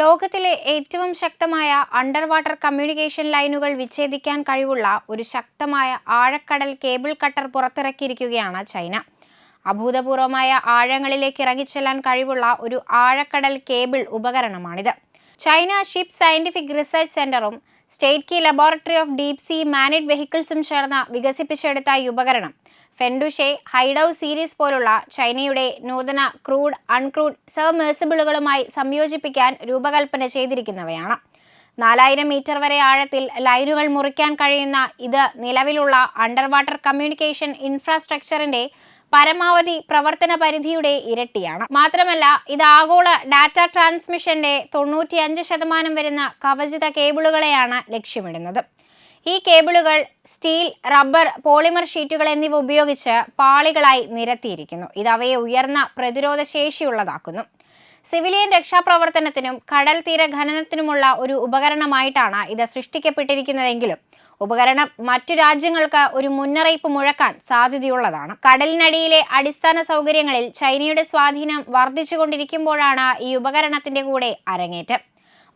ലോകത്തിലെ ഏറ്റവും ശക്തമായ അണ്ടർ വാട്ടർ കമ്മ്യൂണിക്കേഷൻ ലൈനുകൾ വിച്ഛേദിക്കാൻ കഴിവുള്ള ഒരു ശക്തമായ ആഴക്കടൽ കേബിൾ കട്ടർ പുറത്തിറക്കിയിരിക്കുകയാണ് ചൈന. അഭൂതപൂർവമായ ആഴങ്ങളിലേക്ക് ഇറങ്ങിച്ചെല്ലാൻ കഴിവുള്ള ഒരു ആഴക്കടൽ കേബിൾ ഉപകരണമാണിത്. ചൈന ഷിപ്പ് സയന്റിഫിക് റിസർച്ച് സെന്ററും state key laboratory of deep sea manned വെഹിക്കിൾസും ചേർന്ന് വികസിപ്പിച്ചെടുത്ത ഈ ഉപകരണം. ഫെൻഡുഷെ ഹൈഡൌ സീരീസ് പോലുള്ള ചൈനയുടെ നൂതന ക്രൂഡ് അൺക്രൂഡ് സബ്മേഴ്സിബിളുകളുമായി സംയോജിപ്പിക്കാൻ രൂപകൽപ്പന ചെയ്തിരിക്കുന്നവയാണ്. നാലായിരം മീറ്റർ വരെ ആഴത്തിൽ ലൈനുകൾ മുറിക്കാൻ കഴിയുന്ന ഇത് നിലവിലുള്ള അണ്ടർ വാട്ടർ കമ്മ്യൂണിക്കേഷൻ ഇൻഫ്രാസ്ട്രക്ചറിന്റെ പരമാവധി പ്രവർത്തന പരിധിയുടെ ഇരട്ടിയാണ്. മാത്രമല്ല ഇത് ആഗോള ഡാറ്റ ട്രാൻസ്മിഷന്റെ തൊണ്ണൂറ്റിയഞ്ച് ശതമാനം വരുന്ന കവചിത കേബിളുകളെയാണ് ലക്ഷ്യമിടുന്നത്. ഈ കേബിളുകൾ സ്റ്റീൽ റബ്ബർ പോളിമർ ഷീറ്റുകൾ എന്നിവ ഉപയോഗിച്ച് പാളികളായി നിരത്തിയിരിക്കുന്നു. ഇത് അവയെ ഉയർന്ന പ്രതിരോധ ശേഷിയുള്ളതാക്കുന്നു. സിവിലിയൻ രക്ഷാപ്രവർത്തനത്തിനും കടൽ തീര ഖനനത്തിനുമുള്ള ഒരു ഉപകരണമായിട്ടാണ് ഇത് സൃഷ്ടിക്കപ്പെട്ടിരിക്കുന്നതെങ്കിലും ഉപകരണം മറ്റു രാജ്യങ്ങൾക്ക് ഒരു മുന്നറിയിപ്പ് മുഴക്കാൻ സാധ്യതയുള്ളതാണ്. കടലിനടിയിലെ അടിസ്ഥാന സൗകര്യങ്ങളിൽ ചൈനയുടെ സ്വാധീനം വർദ്ധിച്ചുകൊണ്ടിരിക്കുമ്പോഴാണ് ഈ ഉപകരണത്തിന്റെ കൂടെ അരങ്ങേറ്റം.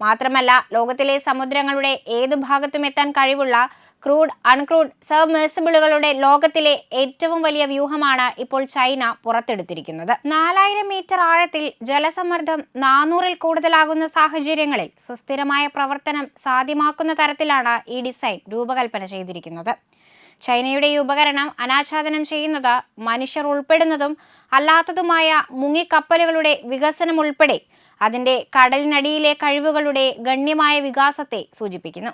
മാത്രമല്ല ലോകത്തിലെ സമുദ്രങ്ങളുടെ ഏതു ഭാഗത്തും എത്താൻ കഴിവുള്ള ക്രൂഡ് അൺക്രൂഡ് സബ്മേഴ്സിബിളുകളുടെ ലോകത്തിലെ ഏറ്റവും വലിയ വ്യൂഹമാണ് ഇപ്പോൾ ചൈന പുറത്തെടുത്തിരിക്കുന്നത്. നാലായിരം മീറ്റർ ആഴത്തിൽ ജലസമ്മർദ്ദം നാനൂറിൽ കൂടുതലാകുന്ന സാഹചര്യങ്ങളിൽ സുസ്ഥിരമായ പ്രവർത്തനം സാധ്യമാക്കുന്ന തരത്തിലാണ് ഈ ഡിസൈൻ രൂപകൽപ്പന ചെയ്തിരിക്കുന്നത്. ചൈനയുടെ ഈ ഉപകരണം അനാച്ഛാദനം ചെയ്യുന്നത് മനുഷ്യർ ഉൾപ്പെടുന്നതും അല്ലാത്തതുമായ മുങ്ങിക്കപ്പലുകളുടെ വികസനം ഉൾപ്പെടെ അതിന്റെ കടലിനടിയിലെ കഴിവുകളുടെ ഗണ്യമായ വികാസത്തെ സൂചിപ്പിക്കുന്നു.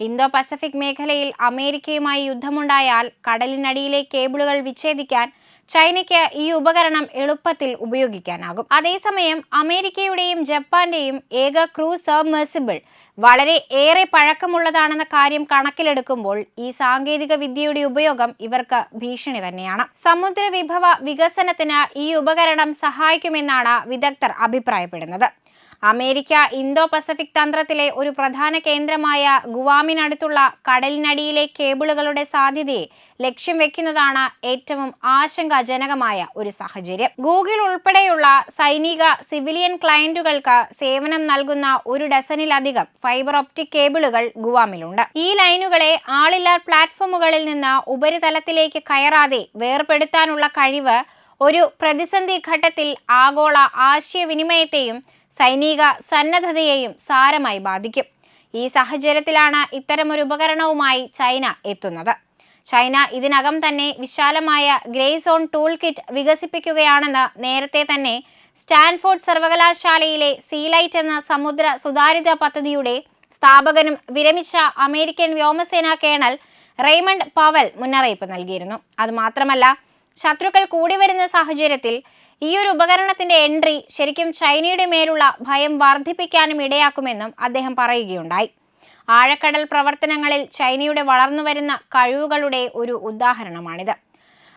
ഇന്തോ പസഫിക് മേഖലയിൽ അമേരിക്കയുമായി യുദ്ധമുണ്ടായാൽ കടലിനടിയിലെ കേബിളുകൾ വിച്ഛേദിക്കാൻ ചൈനയ്ക്ക് ഈ ഉപകരണം എളുപ്പത്തിൽ ഉപയോഗിക്കാനാകും. അതേസമയം അമേരിക്കയുടെയും ജപ്പാന്റെയും ഏക ക്രൂസ് സബ്മേഴ്സിബിൾ വളരെ ഏറെ പഴക്കമുള്ളതാണെന്ന കാര്യം കണക്കിലെടുക്കുമ്പോൾ ഈ സാങ്കേതിക വിദ്യയുടെ ഉപയോഗം ഇവർക്ക് ഭീഷണി തന്നെയാണ്. സമുദ്ര വിഭവ വികസനത്തിന് ഈ ഉപകരണം സഹായിക്കുമെന്നാണ് വിദഗ്ധർ അഭിപ്രായപ്പെടുന്നത്. അമേരിക്ക ഇന്തോ പസഫിക് തന്ത്രത്തിലെ ഒരു പ്രധാന കേന്ദ്രമായ ഗുവാമിനടുത്തുള്ള കടലിനടിയിലെ കേബിളുകളുടെ സാധ്യതയെ ലക്ഷ്യം വെക്കുന്നതാണ് ഏറ്റവും ആശങ്കാജനകമായ ഒരു സാഹചര്യം. ഗൂഗിൾ ഉൾപ്പെടെയുള്ള സൈനിക സിവിലിയൻ ക്ലയന്റുകൾക്ക് സേവനം നൽകുന്ന ഒരു ഡസനിലധികം ഫൈബർ ഒപ്റ്റിക് കേബിളുകൾ ഗുവാമിലുണ്ട്. ഈ ലൈനുകളെ ആളില്ലാ പ്ലാറ്റ്ഫോമുകളിൽ നിന്ന് ഉപരിതലത്തിലേക്ക് കയറാതെ വേർപെടുത്താനുള്ള കഴിവ് ഒരു പ്രതിസന്ധി ഘട്ടത്തിൽ ആഗോള ആശയവിനിമയത്തെയും സൈനിക സന്നദ്ധതയെയും സാരമായി ബാധിക്കും. ഈ സാഹചര്യത്തിലാണ് ഇത്തരമൊരു ഉപകരണവുമായി ചൈന എത്തുന്നത്. ചൈന ഇതിനകം തന്നെ വിശാലമായ ഗ്രേ സോൺ ടൂൾ കിറ്റ് വികസിപ്പിക്കുകയാണെന്ന് നേരത്തെ തന്നെ സ്റ്റാൻഫോർഡ് സർവകലാശാലയിലെ സീലൈറ്റ് എന്ന സമുദ്ര സുതാര്യത പദ്ധതിയുടെ സ്ഥാപകനും വിരമിച്ച അമേരിക്കൻ വ്യോമസേനാ കേണൽ റെയ്മണ്ട് പവൽ മുന്നറിയിപ്പ് നൽകിയിരുന്നു. അതുമാത്രമല്ല ശത്രുക്കൾ കൂടി വരുന്ന സാഹചര്യത്തിൽ ഈ ഒരു ഉപകരണത്തിന്റെ എൻട്രി ശരിക്കും ചൈനയുടെ മേലുള്ള ഭയം വർദ്ധിപ്പിക്കാനും ഇടയാക്കുമെന്നും അദ്ദേഹം പറയുകയുണ്ടായി. ആഴക്കടൽ പ്രവർത്തനങ്ങളിൽ ചൈനയുടെ വളർന്നുവരുന്ന കഴിവുകളുടെ ഒരു ഉദാഹരണമാണിത്.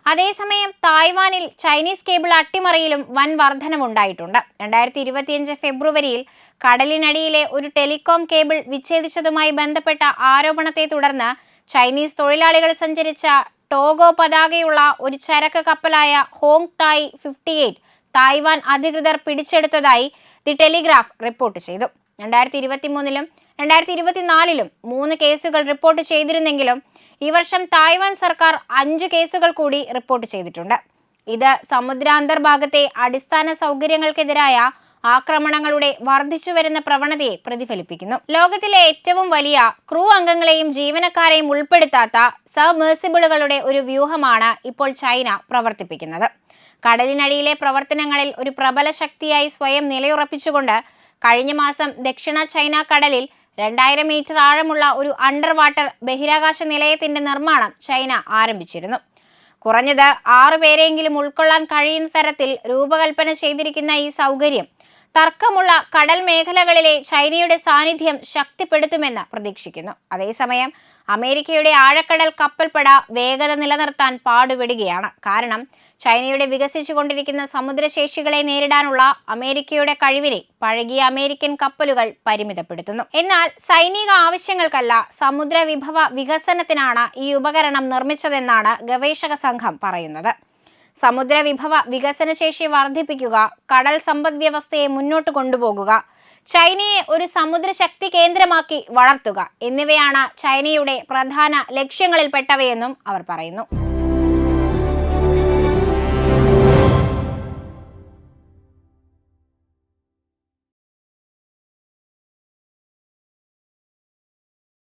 അതേസമയം തായ്വാനിൽ ചൈനീസ് കേബിൾ അട്ടിമറിയിലും വൻ വർധനമുണ്ടായിട്ടുണ്ട് രണ്ടായിരത്തി ഇരുപത്തിയഞ്ച് ഫെബ്രുവരിയിൽ കടലിനടിയിലെ ഒരു ടെലികോം കേബിൾ വിച്ഛേദിച്ചതുമായി ബന്ധപ്പെട്ട ആരോപണത്തെ തുടർന്ന് ചൈനീസ് തൊഴിലാളികൾ സഞ്ചരിച്ച ടോഗോ പതാകയുള്ള ഒരു ചരക്ക് കപ്പലായ Hong Tai fifty eight Taiwan അധികൃതർ പിടിച്ചെടുത്തതായി ദി ടെലിഗ്രാഫ് റിപ്പോർട്ട് ചെയ്തു. രണ്ടായിരത്തി ഇരുപത്തി മൂന്നിലും രണ്ടായിരത്തി ഇരുപത്തിനാലിലും മൂന്ന് കേസുകൾ റിപ്പോർട്ട് ചെയ്തിരുന്നെങ്കിലും ഈ വർഷം തായ്വാൻ സർക്കാർ അഞ്ച് കേസുകൾ കൂടി റിപ്പോർട്ട് ചെയ്തിട്ടുണ്ട്. ഇത് സമുദ്രാന്തർഭാഗത്തെ അടിസ്ഥാന സൗകര്യങ്ങൾക്കെതിരായ ആക്രമണങ്ങളുടെ വർദ്ധിച്ചുവരുന്ന പ്രവണതയെ പ്രതിഫലിപ്പിക്കുന്നു. ലോകത്തിലെ ഏറ്റവും വലിയ ക്രൂ അംഗങ്ങളെയും ജീവനക്കാരെയും ഉൾപ്പെടുത്താത്ത സബ്മേഴ്സിബിളുകളുടെ ഒരു വ്യൂഹമാണ് ഇപ്പോൾ ചൈന പ്രവർത്തിപ്പിക്കുന്നത്. കടലിനടിയിലെ പ്രവർത്തനങ്ങളിൽ ഒരു പ്രബല ശക്തിയായി സ്വയം നിലയുറപ്പിച്ചുകൊണ്ട് കഴിഞ്ഞ മാസം ദക്ഷിണ ചൈന കടലിൽ രണ്ടായിരം മീറ്റർ ആഴമുള്ള ഒരു അണ്ടർ വാട്ടർ ബഹിരാകാശ നിലയത്തിന്റെ നിർമ്മാണം ചൈന ആരംഭിച്ചിരുന്നു. കുറഞ്ഞത് ആറു പേരെങ്കിലും ഉൾക്കൊള്ളാൻ കഴിയുന്ന തരത്തിൽ രൂപകൽപ്പന ചെയ്തിരിക്കുന്ന ഈ സൗകര്യം തർക്കമുള്ള കടൽ മേഖലകളിലെ ചൈനയുടെ സാന്നിധ്യം ശക്തിപ്പെടുത്തുമെന്ന് പ്രതീക്ഷിക്കുന്നു. അതേസമയം അമേരിക്കയുടെ ആഴക്കടൽ കപ്പൽപ്പട വേഗത നിലനിർത്താൻ പാടുപെടുകയാണ്. കാരണം ചൈനയുടെ വികസിച്ചുകൊണ്ടിരിക്കുന്ന സമുദ്രശേഷികളെ നേരിടാനുള്ള അമേരിക്കയുടെ കഴിവിനെ പഴകിയ അമേരിക്കൻ കപ്പലുകൾ പരിമിതപ്പെടുത്തുന്നു. എന്നാൽ സൈനിക ആവശ്യങ്ങൾക്കല്ല സമുദ്ര വിഭവ വികസനത്തിനാണ് ഈ ഉപകരണം നിർമ്മിച്ചതെന്നാണ് ഗവേഷക സംഘം പറയുന്നത്. സമുദ്ര വിഭവ വികസനശേഷി വർദ്ധിപ്പിക്കുക കടൽ സമ്പദ് വ്യവസ്ഥയെ മുന്നോട്ട് കൊണ്ടുപോകുക ചൈനയെ ഒരു സമുദ്രശക്തി കേന്ദ്രമാക്കി വളർത്തുക എന്നിവയാണ് ചൈനയുടെ പ്രധാന ലക്ഷ്യങ്ങളിൽപ്പെട്ടവയെന്നും അവർ പറയുന്നു.